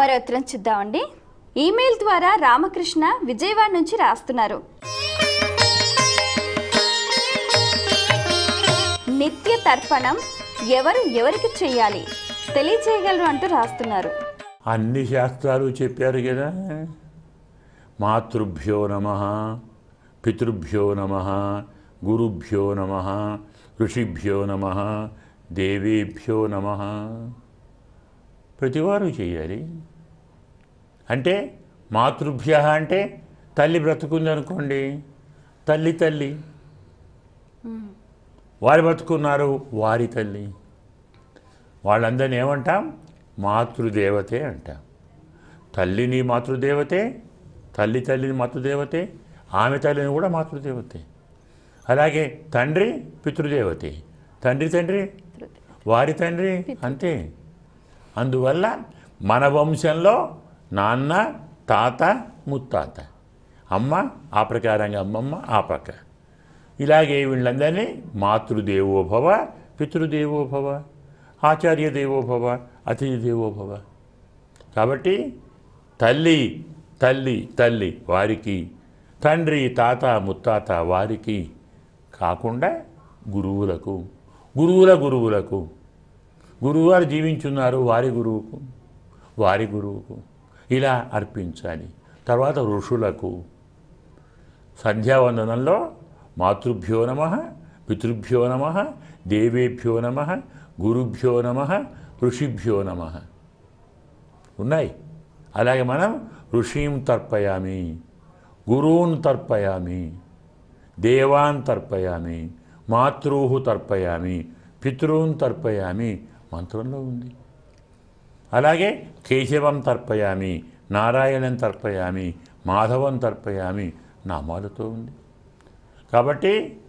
మరో ఉత్తరం చూద్దామండి. ఈమెయిల్ ద్వారా రామకృష్ణ విజయవాడ నుంచి రాస్తున్నారు. నిత్య తర్పణం ఎవరు ఎవరికి చెయ్యాలి తెలియచేయగలరు అంటూ రాస్తున్నారు. అన్ని శాస్త్రాలు చెప్పారు కదా. మాతృభ్యో నమ పితృభ్యో నమ గురుభ్యో నమ ఋషిభ్యో నమ దేవేభ్యో నమ. ప్రతివారు చేయాలి. అంటే మాతృభ్య అంటే తల్లి బ్రతుకుంది అనుకోండి తల్లి తల్లి. వారు బ్రతుకున్నారు వారి తల్లి. వాళ్ళందరినీ ఏమంటాం? మాతృదేవతే అంటాం. తల్లిని మాతృదేవతే తల్లి తల్లిని మాతృదేవతే ఆమె తల్లిని కూడా మాతృదేవతే. అలాగే తండ్రి పితృదేవతే. తండ్రి తండ్రి వారి తండ్రి అంతే. అందువల్ల మన వంశంలో నాన్న తాత ముత్తాత. అమ్మ ఆ ప్రకారంగా అమ్మమ్మ ఆ ప్రక ఇలాగే వీళ్ళందరినీ మాతృదేవోభవ పితృదేవోభవ ఆచార్య దేవోభవ అతిథి దేవోభవ. కాబట్టి తల్లి తల్లి తల్లి వారికి తండ్రి తాత ముత్తాత వారికి కాకుండా గురువులకు గురువుల గురువులకు గురువుగారు జీవించున్నారు వారి గురువుకు వారి గురువుకు. ఇలా అర్పించాలి. తర్వాత ఋషులకు సంధ్యావందనంలో మాతృభ్యో నమ పితృభ్యో నమ దేవేభ్యో నమ గురుభ్యో నమ ఋషిభ్యో నమ. ఉన్నాయి. అలాగే మనం ఋషిం తర్పయామి గురువున్ తర్పయామి దేవాన్ తర్పయామి మాతృ తర్పయామి పితృన్ తర్పయామి మంత్రంలో ఉంది. అలాగే కేశవం తర్పయామి నారాయణం తర్పయామి మాధవం తర్పయామి నామాలతో ఉంది. కాబట్టి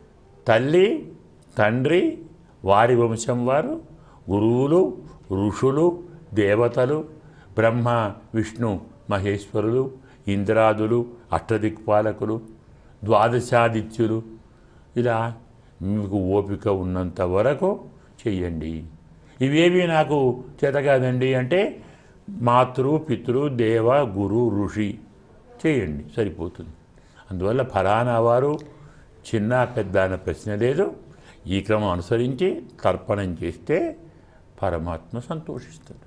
తల్లి తండ్రి వారి వంశం వారు గురువులు ఋషులు దేవతలు బ్రహ్మ విష్ణు మహేశ్వరులు ఇంద్రాదులు అష్టదిక్పాలకులు ద్వాదశాదిత్యులు. ఇలా మీకు ఓపిక ఉన్నంత వరకు చెయ్యండి. ఇవేవి నాకు చేత కాదండి అంటే మాతృ పితృ దేవ గురు ఋషి. చేయండి సరిపోతుంది. అందువల్ల ఫలానా వారు చిన్న పెద్ద అనే ప్రశ్న లేదు. ఈ క్రమం అనుసరించి తర్పణం చేస్తే పరమాత్మ సంతోషిస్తాడు.